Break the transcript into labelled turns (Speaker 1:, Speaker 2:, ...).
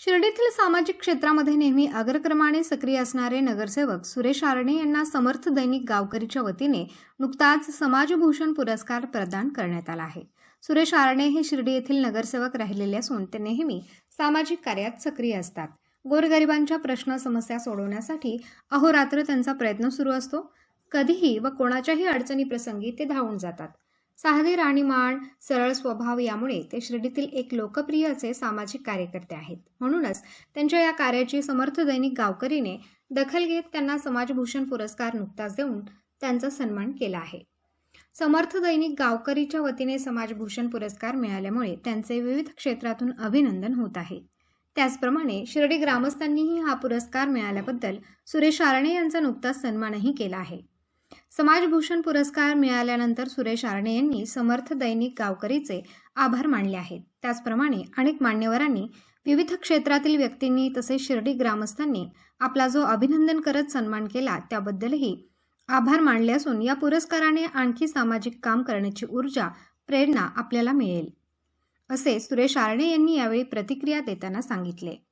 Speaker 1: शिर्डीतील सामाजिक क्षेत्रामध्ये नेहमी अग्रक्रमाने सक्रिय असणारे नगरसेवक सुरेश आरणे यांना समर्थ दैनिक गावकरीच्या वतीने नुकताच समाजभूषण पुरस्कार प्रदान करण्यात आला आहे. सुरेश आरणे हे शिर्डी येथील नगरसेवक राहिलेले असून ते नेहमी सामाजिक कार्यात सक्रिय असतात. गोरगरिबांच्या प्रश्न समस्या सोडवण्यासाठी अहोरात्र त्यांचा प्रयत्न सुरू असतो. कधीही व कोणाच्याही अडचणी प्रसंगी ते धावून जातात. साधे राणीमान सरळ स्वभाव यामुळे ते शिर्डीतील एक लोकप्रिय असे सामाजिक कार्यकर्ते आहेत. म्हणूनच त्यांच्या या कार्याची समर्थ दैनिक गावकरीने दखल घेत त्यांना समाजभूषण पुरस्कार नुकताच देऊन त्यांचा सन्मान केला आहे. समर्थ दैनिक गावकरीच्या वतीने समाजभूषण पुरस्कार मिळाल्यामुळे त्यांचे विविध क्षेत्रातून अभिनंदन होत आहे. त्याचप्रमाणे शिर्डी ग्रामस्थांनीही हा पुरस्कार मिळाल्याबद्दल सुरेश आरणे यांचा नुकताच सन्मानही केला आहे. समाजभूषण पुरस्कार मिळाल्यानंतर सुरेश आरणे यांनी समर्थ दैनिक गावकरीचे आभार मानले आहेत. त्याचप्रमाणे अनेक मान्यवरांनी विविध क्षेत्रातील व्यक्तींनी तसेच शिर्डी ग्रामस्थांनी आपला जो अभिनंदन करत सन्मान केला त्याबद्दलही आभार मानले असून या पुरस्काराने आणखी सामाजिक काम करण्याची ऊर्जा प्रेरणा आपल्याला मिळेल असे सुरेश आरणे यांनी यावेळी प्रतिक्रिया देताना सांगितले.